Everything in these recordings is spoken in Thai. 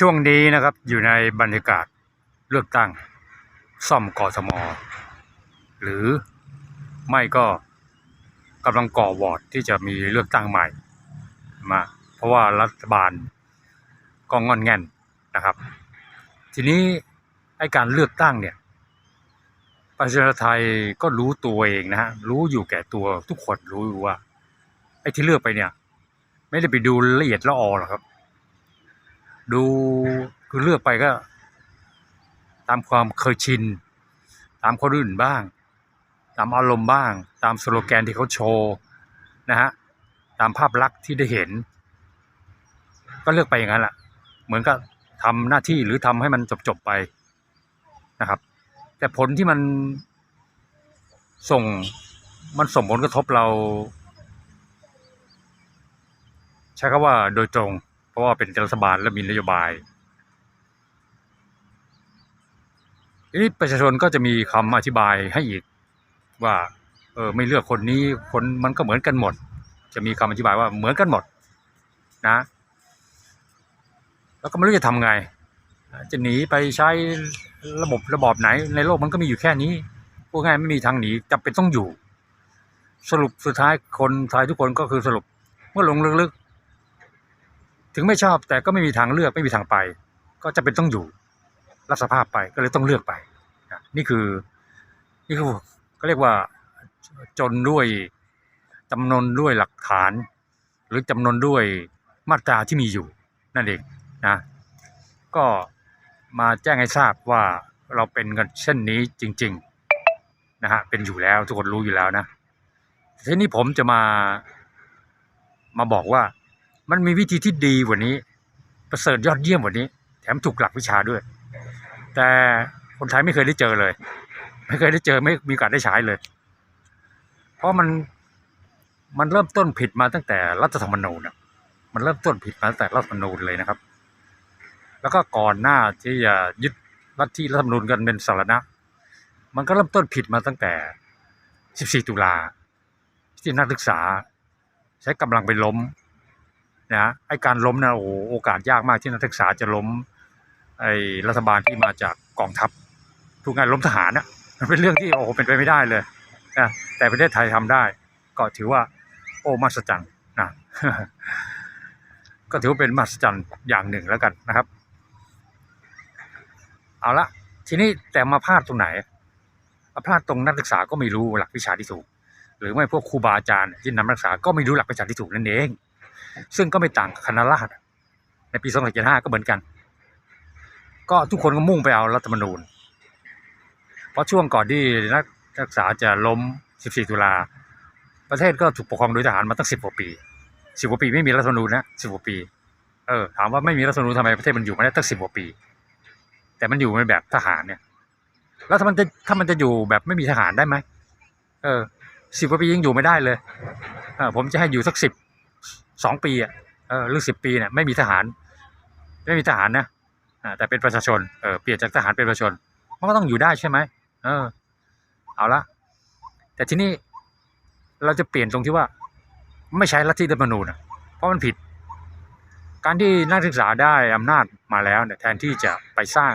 ช่วงนี้นะครับอยู่ในบรรยากาศเลือกตั้ง ซ่อมกทมหรือไม่ก็กำลังก่อวอร์ดที่จะมีเลือกตั้งใหม่มาเพราะว่ารัฐบาลก็งอนแง่นนะครับ ทีนี้ไอการเลือกตั้งเนี่ยประชาชนไทยก็รู้ตัวเองนะฮะรู้อยู่แก่ตัวทุกคนรู้ว่าไอ้ที่เลือกไปเนี่ย ไม่ได้ไปดูละเอียดละออหรอกครับ ดูคือเลือกไปก็ ตามความเคยชิน ตามคนอื่นบ้าง ตามอารมณ์บ้าง ตามสโลแกนที่เขาโชว์นะฮะตามภาพลักษณ์ที่ได้เห็น ก็เลือกไปอย่างนั้นแหละเหมือนกับทำหน้าที่หรือทำให้มันจบๆไปนะครับ แต่ผลที่มันส่งมันส่งผลกระทบเรา ใช้คำว่าโดยตรง ราะว่าเป็นรัฐบาลและมีนโยบายทีนี้ประชาชนก็จะมีคำอธิบายให้อีกว่าเออไม่เลือกคนนี้คนมันก็เหมือนกันหมด จะมีคำอธิบายว่าเหมือนกันหมดนะ แล้วก็ไม่รู้จะทำไง จะหนีไปใช้ระบบระบอบไหน ในโลกมันก็มีอยู่แค่นี้พูดง่ายไม่มีทางหนีจำเป็นต้องอยู่ สรุปสุดท้ายคนไทยทุกคนก็คือสรุปเมื่อลงลึกๆ ถึงไม่ชอบแต่ก็ไม่มีทางเลือกไม่มีทางไป ก็จะเป็นต้องอยู่รับสภาพไปก็เลยต้องเลือกไปนี่คือนี่คือก็เรียกว่าจนด้วยจำนวนด้วยหลักฐาน หรือจำนวนด้วยมาตราที่มีอยู่นั่นเองนะก็มาแจ้งให้ทราบว่าเราเป็นกันเช่นนี้จริงๆนะฮะเป็นอยู่แล้วทุกคนรู้อยู่แล้วนะทีนี้ผมจะมามาบอกว่า มันมีวิธีที่ดีกว่านี้ ประเสริฐยอดเยี่ยมกว่านี้ แถมถูกหลักวิชาด้วย แต่คนไทยไม่เคยได้เจอเลย ไม่เคยได้เจอไม่มีโอกาสได้ใช้เลย เพราะมันมันเริ่มต้นผิดมาตั้งแต่รัฐธรรมนูญอะมันเริ่มต้นผิดมาตั้งแต่รัฐธรรมนูญเลยนะครับ แล้วก็ก่อนหน้าที่จะยึดลัฐทธิรัฐธรรมนูญกันเป็นสารณะ มันก็เริ่มต้นผิดมาตั้งแต่ 14 ตุลาที่นักศึกษา ใช้กำลังไปล้ม นะไอการล้มนะโอ้โอกาสยากมากที่นักศึกษาจะล้มไอรัฐบาลที่มาจากกองทัพทุกงานล้มทหารนะมันเป็นเรื่องที่โอ้โหเป็นไปไม่ได้เลยนะแต่ประเทศไทยทำได้ ก็ถือว่า โอ้มหัศจรรย์นะก็ถือว่าเป็นมหัศจรรย์อย่างหนึ่งแล้วกันนะครับ เอาละทีนี้แต่มาพลาดตรงไหนพลาดตรงนักศึกษาก็ไม่รู้หลักวิชาที่ถูก หรือไม่พวกครูบาอาจารย์ที่นำนักศึกษาก็ไม่รู้หลักวิชาที่ถูกนั่นเอง ซึ่งก็ไม่ต่างคณะราษฎรในปี2575ก็เหมือนกัน ก็ทุกคนก็มุ่งไปเอารัฐธรรมนูญ เพราะช่วงก่อนที่นักศึกษาจะล้ม 14 ตุลา ประเทศก็ถูกปกครองโดยทหารมาตั้ง 10 กว่าปี 10 กว่าปีไม่มีรัฐธรรมนูญนะ 10 กว่าปี เออ ถามว่าไม่มีรัฐธรรมนูญทำไมประเทศมันอยู่มาได้ตั้ง 10 กว่าปี แต่มันอยู่ในแบบทหารเนี่ย แล้วถ้ามันจะถ้ามันจะอยู่แบบไม่มีทหารได้ไหม เออสิบกว่าปียังอยู่ไม่ได้เลย เออผมจะให้อยู่สักสิบ สองปีอะเออหรือสิบปีเนี่ยไม่มีทหาร ไม่มีทหารนะแต่เป็นประชาชนเออเปลี่ยนจากทหารเป็นประชาชนมันก็ต้องอยู่ได้ใช่ไหมเออ เอาละแต่ที่นี่เราจะเปลี่ยนตรงที่ว่า ไม่ใช้ลัทธิรัฐธรรมนูญอะเพราะมันผิด การที่นักศึกษาได้อำนาจมาแล้วเนี่ยแทนที่จะไปสร้าง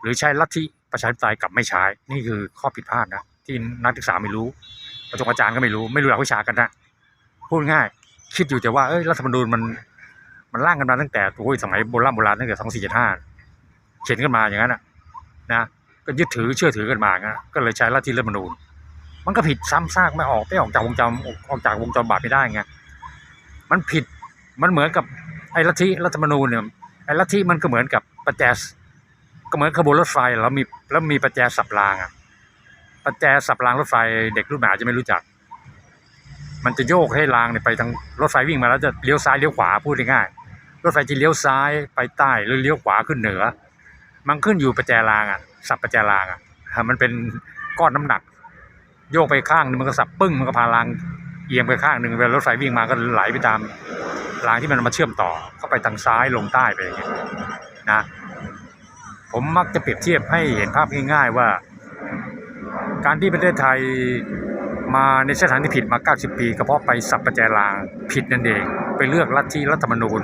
หรือใช้ลัทธิประชาธิปไตยกลับไม่ใช้ นี่คือข้อผิดพลาดนะที่นักศึกษาไม่รู้ประจงอาจารย์ก็ไม่รู้ ไม่รู้หลักวิชากันนะพูดง่าย คิดอยู่แต่ว่าเอ้ยรัฐธรรมนูญมันมันร่างกันมาตั้งแต่โอ้ยสมัยโบราณโบราณตั้งแต่สองสี่เจ็ดห้าเขียนกันมาอย่างนั้นนะนะก็ยึดถือเชื่อถือกันมาอย่างก็เลยใช้ลัทธิรัฐธรรมนูญ มันก็ผิดซ้ำซากไม่ออกไม่ออกจากวงจรออกจากวงจรบาปไม่ได้ไงมันผิดมันเหมือนกับไอ้ลัทธิรัฐธรรมนูญเนี่ยไอ้ลัทธิมันก็เหมือนกับประแจก็เหมือนขบวนรถไฟแล้วมีแล้วมีประแจสับรางอะประแจสับรางรถไฟเด็กรุ่นใหม่อาจะไม่รู้จัก มันจะโยกให้รางเนี่ยไปทางรถไฟวิ่งมาแล้วจะเลี้ยวซ้ายเลี้ยวขวาพูดง่ายๆรถไฟจะเลี้ยวซ้ายไปใต้หรือเลี้ยวขวาขึ้นเหนือ มันขึ้นอยู่ประแจรางอะสับประแจรางอะมันเป็นก้อนน้ำหนัก โยกไปข้างนึงมันก็สับปึ้งมันก็พารางเอียงไปข้างหนึ่งเวลารถไฟวิ่งมาก็ไหลไปตามรางที่มันมาเชื่อมต่อเข้าไปทางซ้ายลงใต้ไปอย่างเงี้ยนะผมมักจะเปรียบเทียบให้เห็นภาพง่ายๆว่า การที่ประเทศไทย มาในเส้นทางที่ผิดมา 90 ปีก็เพราะไปสับประแจรางผิดนั่นเอง ไปเลือกลัทธิรัฐธรรมนูญ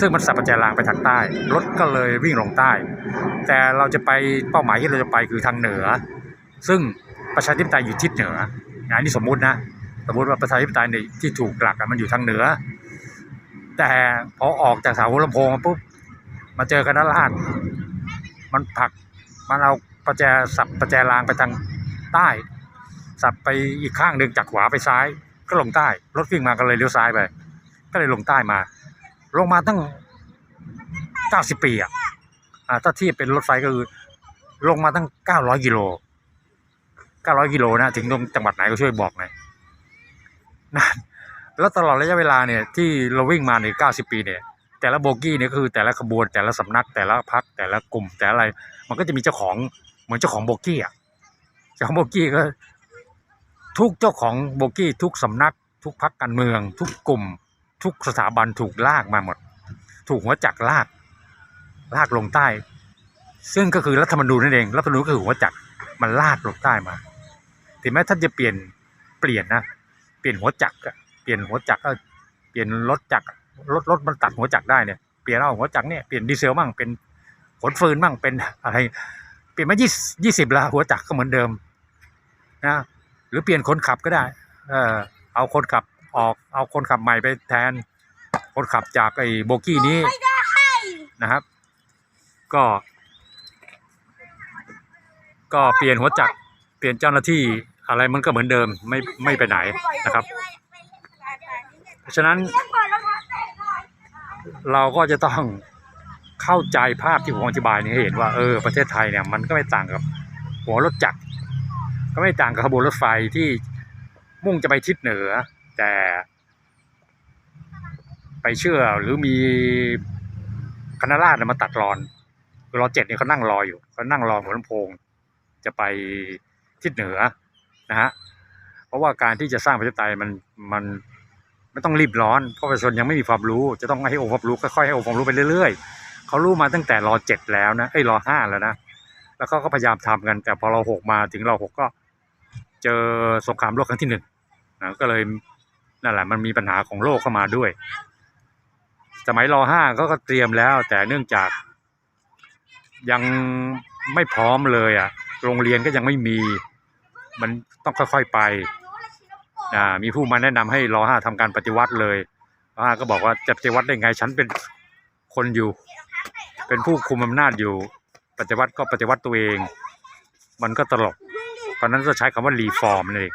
ซึ่งมันสับประแจรางไปทางใต้ รถก็เลยวิ่งลงใต้ แต่เราจะไปเป้าหมายที่เราจะไปคือทางเหนือ ซึ่งประชาธิปไตยอยู่ทิศเหนืออันนี้สมมุตินะ สมมติว่าประชาธิปไตยในที่ถูกหลักมันอยู่ทางเหนือ แต่พอออกจากสาวหัวลำโพงมาปุ๊บมาเจอคณะราษฎรมันผลักมันเอาประแจสับประแจรางไปทางใต้ สับไปอีกข้างหนึ่งจากขวาไปซ้าย ก็ลงใต้ รถวิ่งมาก็เลยเลี้ยวซ้ายไป ก็เลยลงใต้มา ลงมาตั้งเก้าสิบปีอะถ้าทียบเป็นรถไฟก็คือ ลงมาตั้งเก้าร้อยกิโลเก้าร้อยกิโลนะถึงตรงจังหวัดไหนก็ช่วยบอกหน่อยนานแล้วตลอดระยะเวลาเนี่ยที่เราวิ่งมาเนี่ยเก้าสิบปีเนี่ยแต่ละโบกี้เนี่ยคือแต่ละขบวนแต่ละสำนัก แต่ละพักแต่ละกลุ่มแต่อะไร มันก็จะมีเจ้าของเหมือนเจ้าของโบกี้อะเจ้าของโบกี้ก็ ทุกเจ้าของโบกี้ทุกสำนัก ทุกพักการเมือง ทุกกลุ่ม ทุกสถาบันถูกลากมาหมด ถูกหัวจักรลากลากลงใต้ ซึ่งก็คือรัฐธรรมนูญนั่นเองรัฐธรรมนูญก็คือหัวจักรมันลากลงใต้มาถึงแม้ท่านจะเปลี่ยนเปลี่ยนนะเปลี่ยนหัวจักรเปลี่ยนหัวจักรก็เปลี่ยนรถจักรรถรถมันตัดหัวจักรได้เนี่ยเปลี่ยนเอาหัวจักรเนี่ยเปลี่ยนดีเซลมั่งเป็นขนฟืนมั่งเป็นอะไรเปลี่ยนมายี่สิบละหัวจักรก็เหมือนเดิมนะ รือเปลี่ยนคนขับก็ได้ เออเอาคนขับออก เอาคนขับใหม่ไปแทน คนขับจากไอ้โบกี้นี้นะครับ ก็ ก็เปลี่ยนหัวจักรเปลี่ยนเจ้าหน้าที่อะไรมันก็เหมือนเดิมไม่ไม่ไปไหนนะครับ เพราะฉะนั้นเราก็จะต้องเข้าใจภาพที่ผมอธิบายนี้ให้เห็นว่าเออประเทศไทยเนี่ยมันก็ไม่ต่างกับหัวรถจักร ก็ไม่ต่างกับขบวนรถไฟที่มุ่งจะไปทิศเหนือ แต่ ไปเชื่อหรือมีคณะราษฎรมาตัดรอนคือรอเจ็ดเนี่ยเขานั่งรออยู่เขานั่งรอหัวลำโพง จะไปทิศเหนือนะฮะเพราะว่าการที่จะสร้างประชาธิปไตยมันมันไม่ต้องรีบร้อนเพราะประชาชนยังไม่มีความรู้ จะต้องให้องค์ความรู้ค่อยๆให้องค์ความรู้ไปเรื่อยๆเขารู้มาตั้งแต่รอเจ็ดแล้วนะไอ้รอห้าแล้วนะแล้วเขาก็พยายามทำกันแต่พอเราหกมาถึงเราหกก็ เจอสงครามโลกครั้งที่หนึ่งนะก็เลยนั่นแหละมันมีปัญหาของโลกเข้ามาด้วย สมัยรอห้าก็ก็เตรียมแล้ว แต่เนื่องจากยังไม่พร้อมเลยอะ โรงเรียนก็ยังไม่มี มันต้องค่อยๆไปอ่ามีผู้มาแนะนำให้รอห้าทำการปฏิวัติเลยรอห้าก็บอกว่าจะปฏิวัติได้ไงฉันเป็นคนอยู่ เป็นผู้คุมอำนาจอยู่ ปฏิวัติก็ปฏิวัติตัวเอง มันก็ตลก ตอนนั้นก็ใช้คำว่ารีฟอร์มนั่นเอง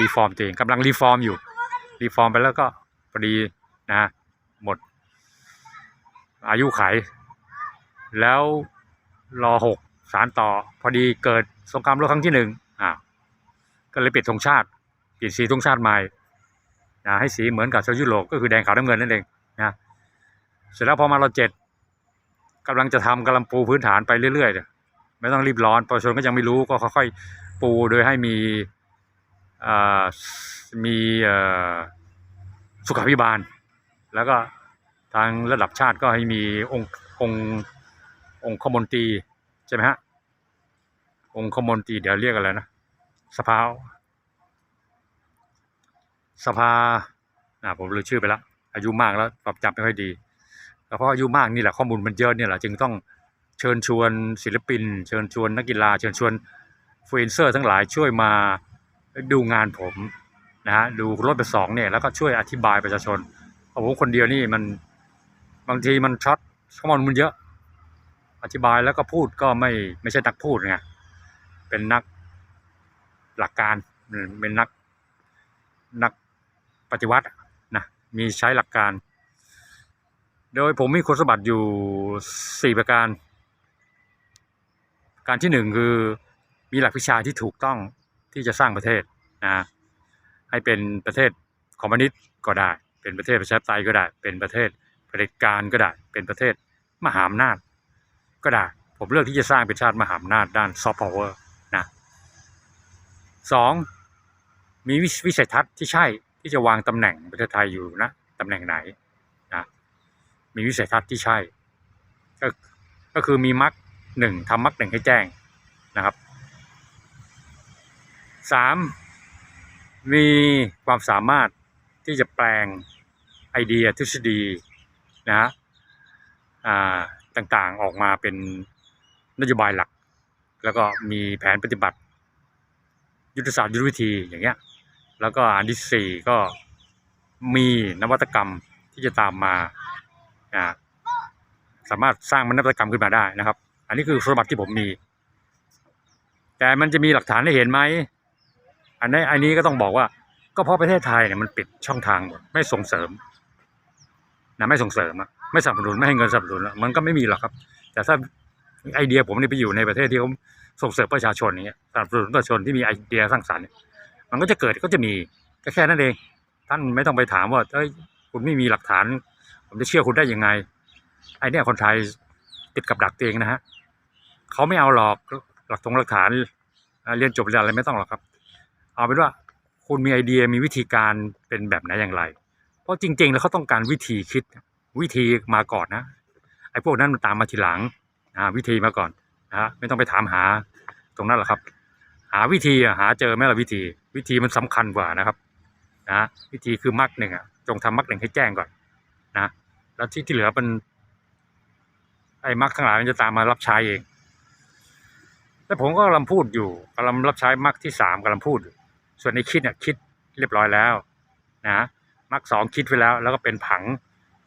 รีฟอร์มตัวเองกำลังรีฟอร์มอยู่รีฟอร์มไปแล้วก็พอดีนะหมด อายุไข แล้วรอหกสารต่อ พอดีเกิดสงครามโลกครั้งที่หนึ่งอ่าก็เลยเปลี่ยนธงชาติเปลี่ยนสีธงชาติใหม่นะให้สีเหมือนกับชาวยุโรปก็คือแดงขาวน้ำเงินนั่นเองนะเสร็จแล้วพอมาเราเจ็ดกำลังจะทำกำลังปูพื้นฐานไปเรื่อยๆเนี่ย ไม่ต้องรีบร้อนประชาชนก็ยังไม่รู้ก็ค่อยๆปูโดยให้มีมีสุขาภิบาล แล้วก็ทางระดับชาติก็ให้มีองค์องค์องค์คมนตรีใช่ไหมฮะองค์คมนตรีเดี๋ยวเรียกอะไรนะสภาสภาอ่าผมลืมชื่อไปแล้วอายุมากแล้วปรับจำไม่ค่อยดีแล้วเพราะอายุมากนี่แหละข้อมูลมันเยอะเนี่ยแหละจึงต้อง เชิญชวนศิลปิน เชิญชวนนักกีฬา เชิญชวนฟรีนเซอร์ทั้งหลายช่วยมาดูงานผมนะฮะดูรถไปสองเนี่ยแล้วก็ช่วยอธิบายประชาชนเพราะผมคนเดียวนี่มันบางทีมันช็อตข้อมูลมันเยอะ อธิบายแล้วก็พูดก็ไม่ไม่ใช่นักพูดไงเป็นนักหลักการเป็นนักนักปฏิวัตินะมีใช้หลักการ โดยผมมีคุณสมบัติอยู่สี่ประการ การที่หนึ่งคือมีหลักวิชาที่ถูกต้องที่จะสร้างประเทศนะให้เป็นประเทศคอมมิวนิสต์ก็ได้ เป็นประเทศประชาธิปไตยก็ได้ เป็นประเทศเผด็จการก็ได้ เป็นประเทศมหาอำนาจก็ได้ ผมเลือกที่จะสร้างเป็นชาติมหาอำนาจด้านซอฟต์พาวเวอร์นะสองมีวิสัยทัศน์ที่ใช่ที่จะวางตำแหน่งประเทศไทยอยู่นะตำแหน่งไหนนะมีวิสัยทัศน์ที่ใช่ก็ก็คือมีมัก หนึ่งทำมักหนึ่งให้แจ้งนะครับสามมีความสามารถที่จะแปลงไอเดียทฤษฎีนะฮะต่างๆออกมาเป็นนโยบายหลัก แล้วก็มีแผนปฏิบัติ ยุทธศาสตร์ยุทธวิธีอย่างเงี้ยแล้วก็อันที่สี่ก็มีนวัตกรรมที่จะตามมาอ่าสามารถสร้างนวัตกรรมขึ้นมาได้นะครับ อันนี้คือสมบัติที่ผมมี แต่มันจะมีหลักฐานให้เห็นไหมอันนี้อันนี้ก็ต้องบอกว่า ก็เพราะประเทศไทยเนี่ยมันปิดช่องทางหมดไม่ส่งเสริมนะไม่ส่งเสริมอะไม่สนับสนุนไม่ให้เงินสนับสนุนมันก็ไม่มีหรอกครับ แต่ถ้าไอเดียผมเนี่ยไปอยู่ในประเทศที่เขาส่งเสริมประชาชนอย่างเงี้ยสนับสนุนประชาชนที่มีไอเดียสร้างสรรค์เนี่ยมันก็จะเกิดก็จะมีก็แค่นั้นเอง ท่านไม่ต้องไปถามว่าเอ้ยคุณไม่มีหลักฐาน ผมจะเชื่อคุณได้ยังไง ไอเนี่ยคนไทยติดกับดักเองนะฮะ เขาไม่เอาหรอกหลักฐานหลักฐานเรียนจบเรียนอะไรไม่ต้องหรอกครับ เอาเป็นว่าคุณมีไอเดียมีวิธีการเป็นแบบไหนอย่างไร เพราะจริง ๆ แล้วเขาต้องการวิธีคิดวิธีมาก่อนนะไอ้พวกนั้นมันตามมาทีหลังวิธีมาก่อนนะฮะไม่ต้องไปถามหาตรงนั้นหรอกครับ หาวิธีอะหาเจอไหมล่ะวิธี วิธีมันสำคัญกว่านะครับนะวิธีคือมรรคหนึ่งอะจงทำมรรคหนึ่งให้แจ้งก่อนนะแล้วที่ที่เหลือมันไอ้มรรคทั้งหลายมันจะตามมารับใช้เอง แล้วผมก็กำลังพูดอยู่กำลังรับใช้มรรคที่สามกำลังพูด ส่วนในคิดเนี่ยคิดเรียบร้อยแล้วนะมรรคสองคิดไว้แล้ว แล้วก็เป็นผัง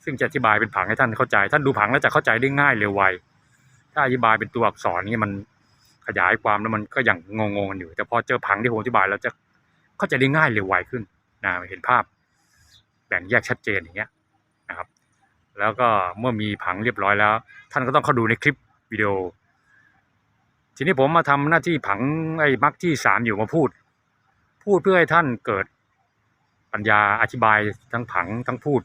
ซึ่งจะอธิบายเป็นผังให้ท่านเข้าใจ ท่านดูผังแล้วจะเข้าใจได้ง่ายเร็วไวถ้าอธิบายเป็นตัวอักษรนี่มันขยายความแล้วมันก็ยังงงๆกันอยู่ แต่พอเจอผังที่ผมอธิบายแล้วจะเข้าใจได้ง่ายเร็วไวขึ้นนะเห็นภาพแบ่งแยกชัดเจนอย่างเงี้ยนะครับ แล้วก็เมื่อมีผังเรียบร้อยแล้ว ท่านก็ต้องเข้าดูในคลิปวิดีโอ ทีนี้ผมมาทำหน้าที่ผังไอ้มรรคที่สามอยู่มาพูด พูดเพื่อให้ท่านเกิดปัญญาอธิบายทั้งผังทั้งพูด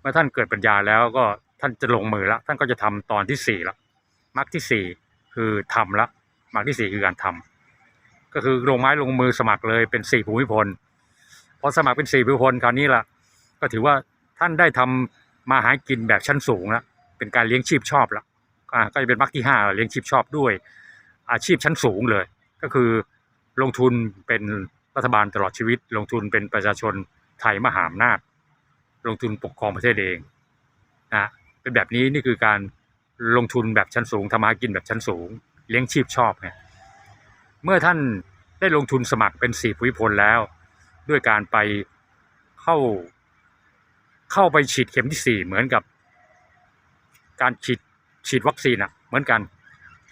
เมื่อท่านเกิดปัญญาแล้วก็ท่านจะลงมือล้วท่านก็จะทำตอนที่สี่ละมรรคที่สี่คือทำละมรรคที่สี่คือการทำก็คือลงไม้ลงมือสมัครเลยเป็นสี่ภูมิพลพอสมัครเป็นสี่ภูมิพลคราวนี้ละก็ถือว่าท่านได้ทำมาหากินแบบชั้นสูงล้วเป็นการเลี้ยงชีพชอบล้วอ่าก็จะเป็นมรรคที่ห้าเลี้ยงชีพชอบด้วย อาชีพชั้นสูงเลย ก็คือลงทุนเป็นรัฐบาลตลอดชีวิต ลงทุนเป็นประชาชนไทยมหาอำนาจ ลงทุนปกครองประเทศเองนะเป็นแบบนี้นี่คือการลงทุนแบบชั้นสูงทำมากินแบบชั้นสูง เลี้ยงชีพชอบไงเมื่อท่านได้ลงทุนสมัครเป็นสี่ภูมิพลแล้ว ด้วยการไปเข้าเข้าไปฉีดเข็มที่สี่เหมือนกับ การฉีดฉีดวัคซีนอะเหมือนกัน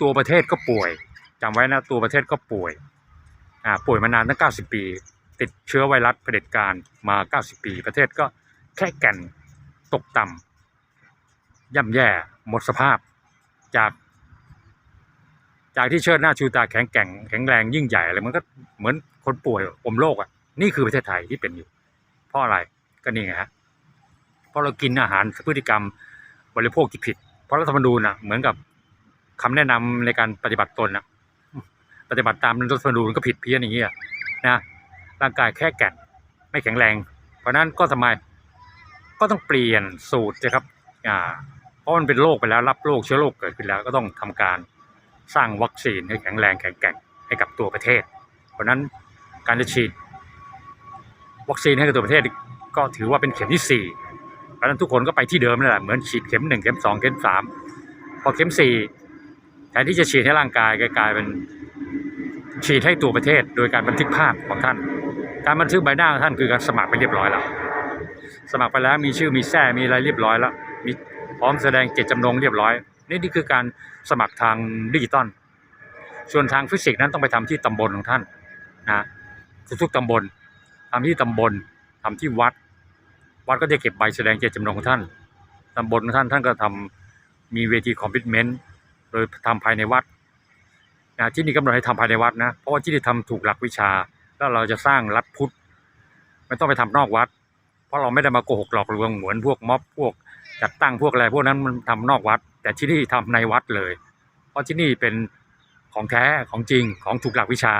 ตัวประเทศก็ป่วยจำไว้นะตัวประเทศก็ป่วยอ่าป่วยมานานตั้ง 90 ปี ติดเชื้อไวรัสเผด็จการมา 90 ปี ประเทศก็แค่แก่นตกต่ำย่ำแย่หมดสภาพจากจากที่เชิดหน้าชูตาแข็งแกร่งแข็งแรงยิ่งใหญ่อะไรมันก็เหมือนคนป่วยอมโรคอะนี่คือประเทศไทยที่เป็นอยู่ เพราะอะไรก็นี่ไงฮะเพราะเรากินอาหารพฤติกรรมบริโภคที่ผิด เพราะรัฐธรรมนูญอะเหมือนกับ คำแนะนำในการปฏิบัติตนอะปฏิบัติตามรัฐธรรมนูญก็ผิดเพี้ยนอย่างเงี้ยนะร่างกายแค่แก่นไม่แข็งแรง เพราะนั้นก็ทำไมก็ต้องเปลี่ยนสูตรนะครับอ่าเพราะมันเป็นโรคไปแล้วรับโรคเชื้อโรคเกิดขึ้นแล้วก็ต้องทำการสร้างวัคซีนให้แข็งแรงแข็งแกร่งให้กับตัวประเทศ เพราะนั้นการจะฉีด วัคซีนให้กับตัวประเทศก็ถือว่าเป็นเข็มที่สี่เพราะฉะนั้นทุกคนก็ไปที่เดิมนั่นแหละเหมือนฉีดเข็มหนึ่งเข็มสองเข็มสามพอเข็มสี่ แทนที่จะฉีดให้ร่างกายกลายเป็นฉีดให้ตัวประเทศ โดยการบันทึกภาพของท่าน การบันทึกใบหน้าของท่านคือการสมัครไปเรียบร้อยแล้ว สมัครไปแล้วมีชื่อมีแท้มีอะไรเรียบร้อยแล้ว มีพร้อมแสดงเจตจำนงเรียบร้อย นี่นี่คือการสมัครทางดิจิตอล ส่วนทางฟิสิกส์นั้นต้องไปทำที่ตำบลของท่านนะทุกๆตำบลทำที่ตำบลทำที่วัด วัดก็จะเก็บใบแสดงเจตจำนงของท่านตำบลของท่านท่านก็ทำมีเวทีคอมพิวเมนต์ โดยทำภายในวัดนะที่นี่กำหนดให้ทำภายในวัดนะเพราะว่าที่นี่ทำถูกหลักวิชา แล้วเราจะสร้างรัฐพุทธไม่ต้องไปทำนอกวัด เพราะเราไม่ได้มาโกหกหลอกลวงเหมือนพวกม็อบพวกจัดตั้งพวกอะไรพวกนั้นมันทำนอกวัด แต่ที่นี่ทำในวัดเลย เพราะที่นี่เป็นของแท้ของจริงของถูกหลักวิชา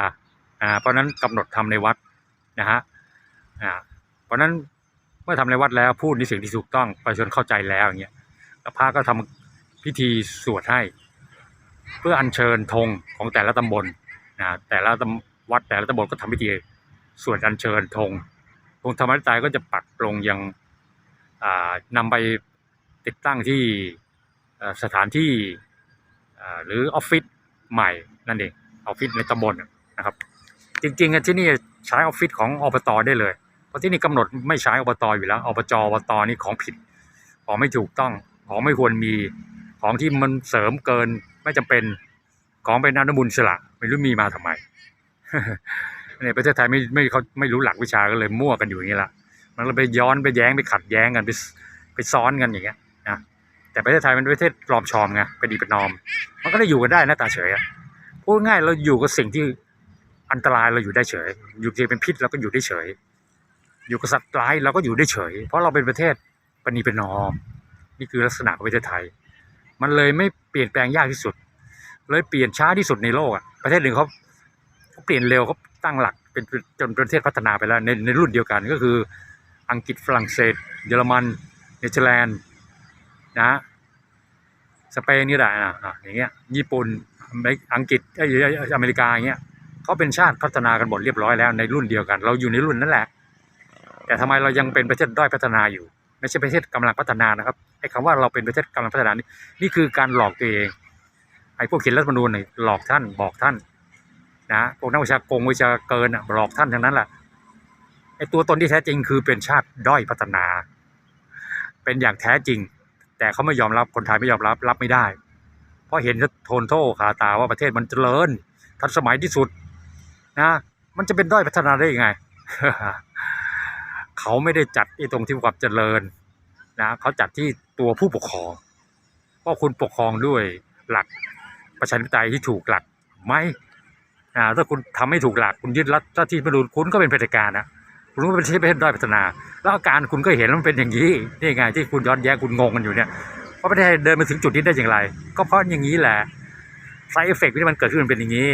อ่าเพราะนั้นกำหนดทำในวัดนะฮะอ่าเพราะนั้นเมื่อทำในวัดแล้วพูดในสิ่งที่ถูกต้องประชาชนเข้าใจแล้วอย่างเงี้ยแล้วพระก็ทำพิธีสวดให้ เพื่ออัญเชิญธงของแต่ละตำบลนะแต่ละตำวัดแต่ละตำบลก็ทำพิธีส่วดอัญเชิญธงธงธรรมนิตายก็จะปักลงยังอ่านำไปติดตั้งที่สถานที่หรือออฟฟิศใหม่นั่นเองออฟฟิศในตำบลนะครับ จริงๆที่นี่ใช้ออฟฟิศของอบตได้เลย เพราะที่นี่กำหนดไม่ใช้อบตอยู่แล้วอบจอบตนี่ของผิดของไม่ถูกต้องของไม่ควรมี ของที่มันเสริมเกินไม่จำเป็นของเป็นอนุมูลสละไม่รู้มีมาทำไมในประเทศไทยไม่ไม่เขาไม่รู้หลักวิชาก็เลยมั่วกันอยู่อย่างนี้ละมันเลยไปย้อนไปแย้งไปขัดแย้งกันไปไปซ้อนกันอย่างเงี้ยนะแต่ประเทศไทยเป็นประเทศปลอมชอมไงเป็นดีเป็นนอม มันก็ได้อยู่กันได้หน้าตาเฉยอะพูดง่ายเราอยู่กับสิ่งที่อันตรายเราอยู่ได้เฉย อยู่ที่เป็นพิษเราก็อยู่ได้เฉย อยู่กับสัตว์ร้ายเราก็อยู่ได้เฉย เพราะเราเป็นประเทศปณีเป็นนอม นี่คือลักษณะของประเทศไทย มันเลยไม่เปลี่ยนแปลงยากที่สุด เลยเปลี่ยนช้าที่สุดในโลกอะประเทศหนึ่งเขาเขาเปลี่ยนเร็วเขาตั้งหลักเป็นจนประเทศพัฒนาไปแล้วในในรุ่นเดียวกันก็คือ อังกฤษฝรั่งเศส เยอรมันเนเธอร์แลนด์นะสเปนนี่แหละอะอย่างเงี้ยญี่ปุ่นอังกฤษเอ้ยเอ้ยเมริกาอย่างเงี้ยเขาเป็นชาติพัฒนากันหมดเรียบร้อยแล้วในรุ่นเดียวกัน เราอยู่ในรุ่นนั้นแหละ แต่ทำไมเรายังเป็นประเทศด้อยพัฒนาอยู่ ไม่ใช่ประเทศกำลังพัฒนานะครับไอ้คำว่าเราเป็นประเทศกำลังพัฒนานี่นี่คือการหลอกตัวเองไอ้พวกเขียนรัฐมนูญเนี่ยหลอกท่านบอกท่านนะพวกนักวิชาโกงวิชาเกินอะหลอกท่านทั้งนั้นแหละไอ้ตัวตนที่แท้จริงคือเป็นชาติด้อยพัฒนา เป็นอย่างแท้จริง แต่เขาไม่ยอมรับคนไทยไม่ยอมรับรับไม่ได้ เพราะเห็นโทนโทขาตาว่าประเทศมันเจริญทันสมัยที่สุดนะมันจะเป็นด้อยพัฒนาได้ยังไง เขาไม่ได้จัดไอ้ตรงที่ความเจริญนะเขาจัดที่ตัวผู้ปกครองเพราะคุณปกครองด้วยหลักประชาธิปไตยที่ถูกหลักไหมอ่ถ้าคุณทำไม่ถูกหลักคุณยึดรัฐหน้าที่ประดูคุณก็เป็นเผด็จการนะคุณก็เป็นประเทศด้อยพัฒนา แล้วอาการคุณก็เห็นมันเป็นอย่างนี้นี่ไงที่คุณย้อนแย้งคุณงงกันอยู่เนี่ยว่าประเทศไทยเดินมาถึงจุดนี้ได้อย่างไร ก็เพราะอย่างนี้แหละไซเอฟเฟกต์ที่มันเกิดขึ้นมันเป็นอย่างนี้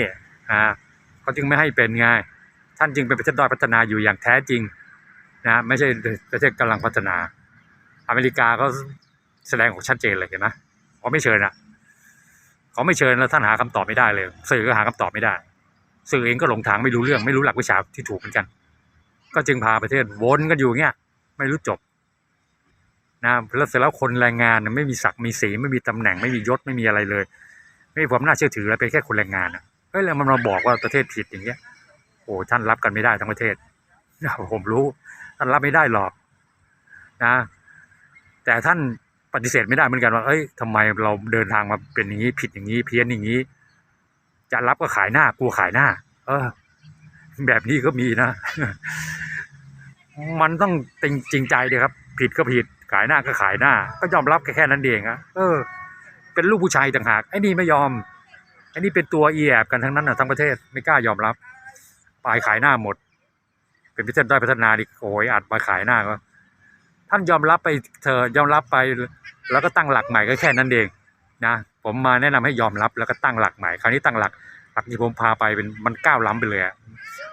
อ่าเขาจึงไม่ให้เป็นไงท่านจึงเป็นประเทศด้อยพัฒนาอยู่อย่างแท้จริง นะไม่ใช่ประเทศกำลังพัฒนา อเมริกาก็แสดงออกชัดเจนเลยเห็นไหมเขาไม่เชิญอะเขาไม่เชิญแล้วท่านหาคำตอบไม่ได้เลย สื่อก็หาคำตอบไม่ได้ สื่อเองก็หลงทางไม่รู้เรื่องไม่รู้หลักวิชาที่ถูกเหมือนกัน ก็จึงพาประเทศวนกันอยู่เงี้ยไม่รู้จบนะแล้วเสร็จแล้วคนแรงงานไม่มีศักดิ์มีสีไม่มีตำแหน่งไม่มียศไม่มีอะไรเลย ไม่มีความน่าเชื่อถือแล้วเป็นแค่คนแรงงานอะเฮ้ยแล้วมันมาบอกว่าประเทศผิดอย่างเงี้ยโอ้ท่านรับกันไม่ได้ทั้งประเทศผมรู้ ท่านรับไม่ได้หรอกนะ แต่ท่านปฏิเสธไม่ได้เหมือนกันว่า เอ้ยทำไมเราเดินทางมาเป็นอย่างนี้ ผิดอย่างนี้ เพี้ยนอย่างนี้ จะรับก็ขายหน้ากลัวขายหน้า เออ แบบนี้ก็มีนะ มันต้องจริงจริงใจเดีครับ ผิดก็ผิด ขายหน้าก็ขายหน้า ก็ยอมรับแค่แค่นั้นเองอะเออ เป็นลูกผู้ชายต่างหากไอ้นี่ไม่ยอมไอ้นี่เป็นตัวเอียบกันทั้งนั้นนะทั้งประเทศไม่กล้ายอมรับ ปลายขายหน้าหมด เป็นพิเศษด้อยพัฒนาดิโอ้ยอัดมาขายหน้าก็ท่านยอมรับไปเธอยอมรับไปแล้วก็ตั้งหลักใหม่ก็แค่นั้นเองนะผมมาแนะนำให้ยอมรับแล้วก็ตั้งหลักใหม่คราวนี้ตั้งหลักหลักที่ผมพาไปเป็นมันก้าวล้ำไปเลยะ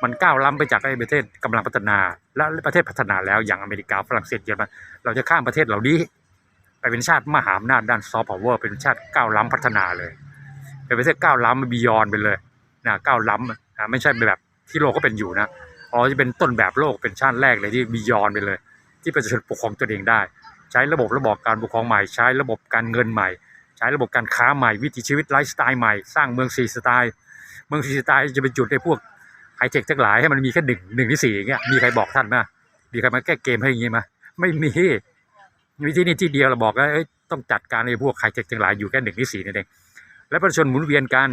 มันก้าวล้ำไปจากไอ้ประเทศกำลังพัฒนา และประเทศพัฒนาแล้วอย่างอเมริกาฝรั่งเศสเยอรมันเราจะข้ามประเทศเหล่านี้ไปเป็นชาติมหาอำนาจด้านซอฟต์พาวเวอร์เป็นชาติก้าวล้ำพัฒนาเลยเป็นประเทศก้าวล้ำบียอนไปเลยนะก้าวล้ำนะไม่ใช่แบบที่โลกก็เป็นอยู่นะ อ๋อจะเป็นต้นแบบโลกเป็นชาติแรกเลยที่บียอนไปเลย ที่ประชาชนปกครองตัวเองได้ ใช้ระบบระบอบการปกครองใหม่ ใช้ระบบการเงินใหม่ ใช้ระบบการค้าใหม่ วิถีชีวิตไลฟ์สไตล์ใหม่ สร้างเมืองสี่สไตล์ เมืองสี่สไตล์จะเป็นจุดในพวกไฮเทคทั้งหลายให้มันมีแค่หนึ่งหนึ่งที่สี่อย่างเงี้ยมีใครบอกท่านไหมมีใครมาแก้เกมให้อย่างงี้ไหมไม่มีมีที่นี่ที่เดียวเราบอกว่าต้องจัดการในพวกไฮเทคทั้งหลายอยู่แค่หนึ่งที่สี่นั่นเองและประชาชนหมุนเวียนกัน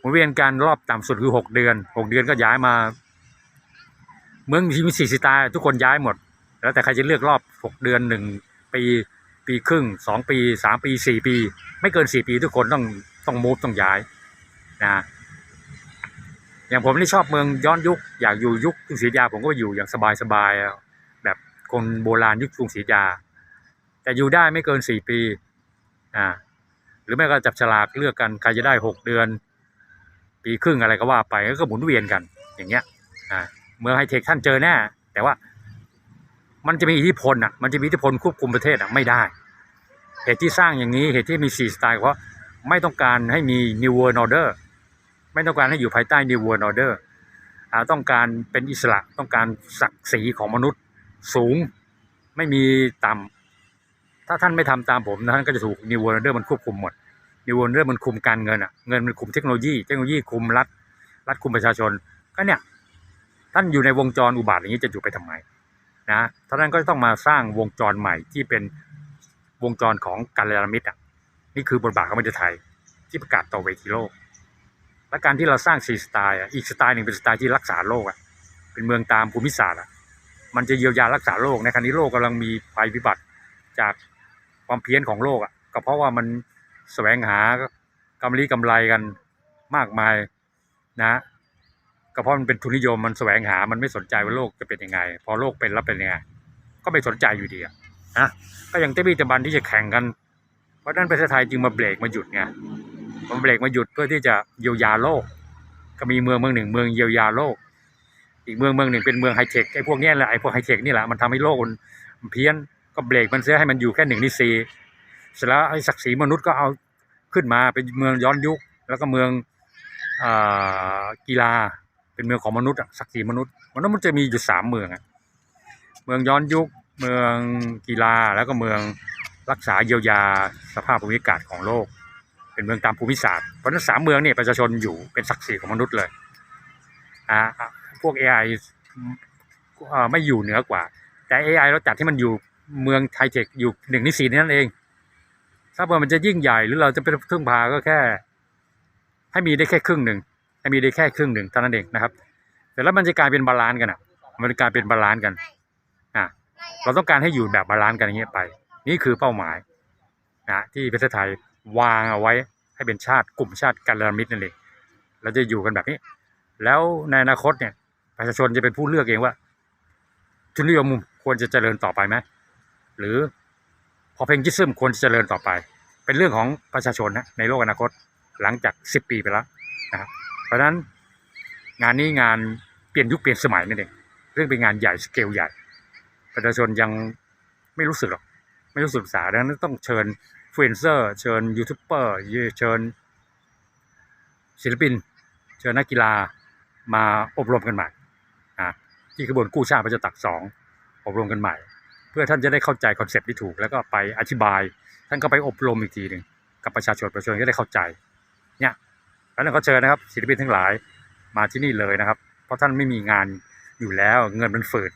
หมุนเวียนกันรอบต่ำสุดคือหกเดือนหกเดือนก็ย้ายมา เมืองที่มีสี่สไตล์ทุกคนย้ายหมด แล้วแต่ใครจะเลือกรอบหกเดือนหนึ่งปีปีครึ่งสองปีสามปีสี่ปี ไม่เกินสี่ปีทุกคนต้องต้องมูฟต้องย้ายนะอย่างผมนี่ชอบเมืองย้อนยุคอยากอยู่ยุคกรุงศรีอยุธยาผมก็อยู่อย่างสบายสบายๆแบบคนโบราณยุคกรุงศรีอยุธยา แต่อยู่ได้ไม่เกินสี่ปีอ่าหรือไม่ก็จับฉลากเลือกกันใครจะได้หกเดือน ปีครึ่งอะไรก็ว่าไปก็หมุนเวียนกันอย่างเงี้ยอ่า เมืองไฮเทคท่านเจอแน่แต่ว่ามันจะมีอิทธิพลอะมันจะมีอิทธิพลควบคุมประเทศอะไม่ได้ เหตุที่สร้างอย่างนี้เหตุที่มีสี่สไตล์เพราะไม่ต้องการให้มี New World Order ไม่ต้องการให้อยู่ภายใต้ New World Order ต้องการเป็นอิสระต้องการศักดิ์ศรีของมนุษย์สูงไม่มีตามถ้าท่านไม่ทำตามผมนะท่านก็จะถูกนิวเวอร์เดอร์มันควบคุมหมดนิวเวอร์เดอร์มันคุมการเงินอะเงินมันคุมเทคโนโลยี เทคโนโลยีคุมรัฐรัฐคุมประชาชนก็เนี่ย ท่านอยู่ในวงจรอุบาทอย่างนี้จะอยู่ไปทำไมนะท่านนั้นก็ต้องมาสร้างวงจรใหม่ที่เป็นวงจรของการยานมิตรอะนี่คือบทบาทของประเทศไทย ที่ประกาศต่อเวทีโลก และการที่เราสร้างสี่สไตล์อะอีกสไตล์หนึ่งเป็นสไตล์ที่รักษาโลกอะเป็นเมืองตามภูมิศาสตร์อะมันจะเยียวยารักษาโลกในขณะนี้โลกกำลังมีภัยพิบัติจากความเพี้ยนของโลกอะก็เพราะว่ามันแสวงหากำไรกำไรกันมากมายนะ ก็เพราะมันเป็นทุนนิยมมันแสวงหา มันไม่สนใจว่าโลกจะเป็นยังไง พอโลกเป็นแล้วเป็นยังไง ก็ไม่สนใจอยู่ดีอะนะก็ยังเต้นบี้ตะบันที่จะแข่งกัน เพราะนั้นประเทศไทยจึงมาเบรกมาหยุดไงมันเบรกมาหยุดเพื่อที่จะเยียวยาโลก ก็มีเมืองเมืองหนึ่งเมืองเยียวยาโลก อีกเมืองเมืองหนึ่งเป็นเมืองไฮเทคไอ้พวกนี้แหละไอ้พวกไฮเทคนี่แหละมันทำให้โลกมันเพี้ยนก็เบรกมันเสียให้มันอยู่แค่หนึ่งในสี่เสร็จแล้วไอ้ศักดิ์ศรีมนุษย์ก็เอาขึ้นมาเป็นเมืองย้อนยุค แล้วก็เมืองอกีฬา เป็นเมืองของมนุษย์อะศักดิ์ศรีมนุษย์มนุษย์มันจะมีอยู่สามเมืองอะเมืองย้อนยุค เมืองกีฬาแล้วก็เมืองรักษาเยียวยาสภาพภูมิอากาศของโลก เป็นเมืองตามภูมิศาสตร์เพราะนั้นสามเมืองเนี่ยประชาชนอยู่เป็นศักดิ์ศรีของมนุษย์เลยอ่าพวก AI เอ่อไม่อยู่เหนือกว่า แต่ AI เราจัดที่มันอยู่เมืองไทเทคอยู่หนึ่งในสี่นั่นเอง ถ้าเผื่อมันจะยิ่งใหญ่หรือเราจะเป็นพึ่งพาก็แค่ ให้มีได้แค่ครึ่งหนึ่ง ให้มีได้แค่ครึ่งหนึ่งเท่านั้นเองนะครับ แต่แล้วมันจะกลายเป็นบาลานซ์กันอะ มันจะกลายเป็นบาลานซ์กันอะเราต้องการให้อยู่แบบบาลานซ์กันอย่างเงี้ยไป นี่คือเป้าหมายนะที่ประเทศไทยวางเอาไว้ให้เป็นชาติกลุ่มชาติกัลยาณมิตรนั่นเองเราจะอยู่กันแบบนี้ แล้วในอนาคตเนี่ยประชาชนจะเป็นผู้เลือกเองว่า ทุนนิยมควรจะเจริญต่อไปไหมหรือพอเพลงจิซึมควรจะเจริญต่อไป เป็นเรื่องของประชาชนนะในโลกอนาคตหลังจากสิบปีไปแล้วนะครับ เพราะฉะนั้นงานนี้งานเปลี่ยนยุคเปลี่ยนสมัยนั่นเองเรื่องเป็นงานใหญ่สเกลใหญ่ ประชาชนยังไม่รู้สึกหรอก ไม่รู้สึกษาดังนั้นต้องเชิญฟลูเอนเซอร์ เชิญยูทูบเบอร์เชิญศิลปิน เชิญนักกีฬามาอบรมกันใหม่ที่ขบวนกู้ชาติพระเจ้าตักสองอบรมกันใหม่ เพื่อท่านจะได้เข้าใจคอนเซปต์ที่ถูก แล้วก็ไปอธิบาย ท่านก็ไปอบรมอีกทีหนึ่งกับประชาชนประชาชนก็ได้เข้าใจเนี่ย แล้วนั่นก็เชิญนะครับศิลปินทั้งหลายมาที่นี่เลยนะครับ เพราะท่านไม่มีงานอยู่แล้วเงินมันฝืด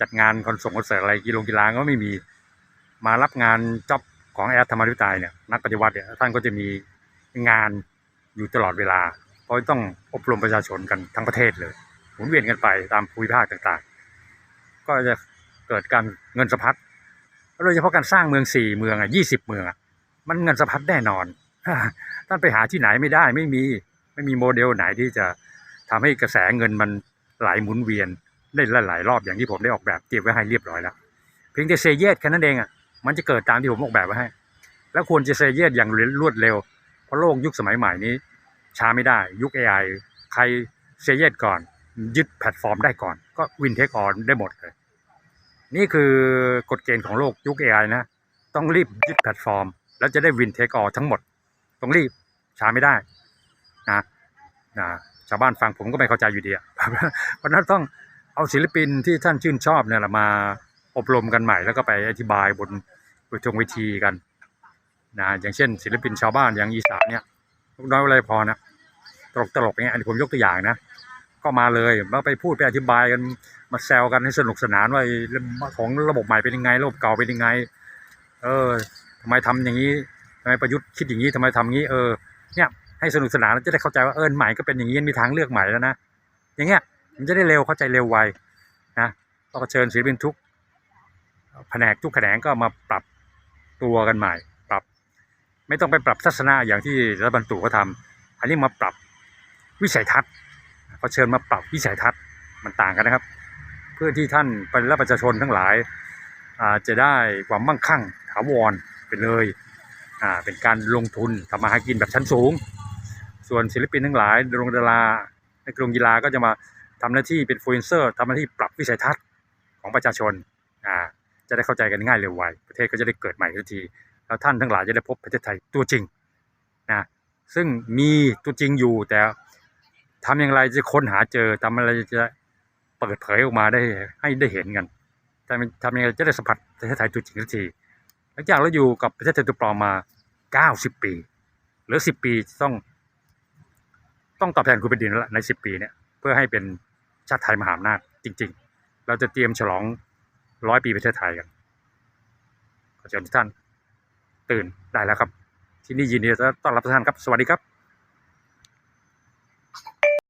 จัดงานคอนส่งคอนเสิร์ตอะไรกีฬากีฬาก็ไม่มีมารับงานจ็อบของแอดธรรมริตายเนี่ยนักปฏิวัติเนี่ยท่านก็จะมีงานอยู่ตลอดเวลา เพราะต้องอบรมประชาชนกันทั้งประเทศเลยหมุนเวียนกันไปตามภูมิภาคต่างๆ ก็จะเกิดการเงินสะพัดโดยเฉพาะการสร้างเมืองสี่เมืองอะยี่สิบเมืองอะมันเงินสะพัดแน่นอน ท่านไปหาที่ไหนไม่ได้ไม่มีไม่มีโมเดลไหนที่จะทำให้กระแสเงินมันไหลหมุนเวียนได้หลายรอบอย่างที่ผมได้ออกแบบเตรียมไว้ให้เรียบร้อยแล้วเพียงแต่เซเยสแค่นั้นเองอะมันจะเกิดตามที่ผมออกแบบไว้ให้ แล้วควรจะเซเยสอย่างรวดเร็ว เพราะโลกยุคสมัยใหม่นี้ ช้าไม่ได้ยุค AI ใครเซเยสก่อน ยึดแพลตฟอร์มได้ก่อน ก็วินเทคออนได้หมดเลย นี่คือกฎเกณฑ์ของโลกยุค AI นะ ต้องรีบยึดแพลตฟอร์ม แล้วจะได้วินเทคออทั้งหมด ต้องรีบช้าไม่ได้นะนะชาวบ้านฟังผมก็ไม่เข้าใจอยู่ดีอะเพราะนั้นต้องเอาศิลปินที่ท่านชื่นชอบเนี่ยแหละมาอบรมกันใหม่แล้วก็ไปอธิบายบนเวทีเวทีกันนะอย่างเช่น ศิลปินชาวบ้านอย่างอีสานเนี่ยลูกน้อยอะไรพอนะตลกตลกๆเนี่ยอันนี้ผมยกตัวอย่างนะก็มาเลยมาไปพูดไปอธิบายกันมาแซวกันให้สนุกสนานว่าของระบบใหม่เป็นยังไงระบบเก่าเป็นยังไง เออทำไมทำอย่างนี้ ไมประยุทธ์คิดอย่างนี้ทำไมทำอย่างนี้เออเนี่ยให้สนุกสนานแล้วจะได้เข้าใจว่าเออใหม่ก็เป็นอย่างนี้มีทางเลือกใหม่แล้วนะอย่างเงี้ยมันจะได้เร็วเข้าใจเร็วไวนะก็เชิญศิลปินทุกแผนกทุกแขนงก็มาปรับตัวกันใหม่ ปรับ ไม่ต้องไปปรับทัศนะอย่างที่รัฐบาลตู่เขาทำอันนี้มาปรับวิสัยทัศน์เขาเชิญมาปรับวิสัยทัศน์มันต่างกันนะครับ เพื่อที่ท่านเป็นรับประชาชนทั้งหลายจะได้ความมั่งคั่งถาวรไปเลย อ่าเป็นการลงทุนทำมาหากินแบบชั้นสูง ส่วนศิลปินทั้งหลายดารงดาราในกรุงกีฬาก็จะมาทำหน้าที่เป็นฟลูเอนเซอร์ทำหน้าที่ปรับวิสัยทัศน์ของประชาชนอ่าจะได้เข้าใจกันง่ายเร็วไวประเทศก็จะได้เกิดใหม่ทันทีแล้วท่านทั้งหลายจะได้พบประเทศไทยตัวจริงนะซึ่งมีตัวจริงอยู่แต่ทำอย่างไรจะค้นหาเจอทำอะไรจะเปิดเผยออกมาได้ให้ได้เห็นกันทำทำยังไงจะได้สัมผัสประเทศไทยตัวจริงสักที ลังจากเราอยู่กับประเทศไทยตัวปลอมมา90ปี หรือ10ปีต้อง ต้องตอบแทนคุณเป็นดินแล้วล่ะใน10ปีเนี่ยเพื่อให้เป็นชาติไทยมหาอำนาจจริง ๆ เราจะเตรียมฉลองร้อยปีประเทศไทยกันขอเชิญทุกท่านตื่นได้แล้วครับ ที่นี่ยินดีต้อนรับทุกท่านครับ สวัสดีครับ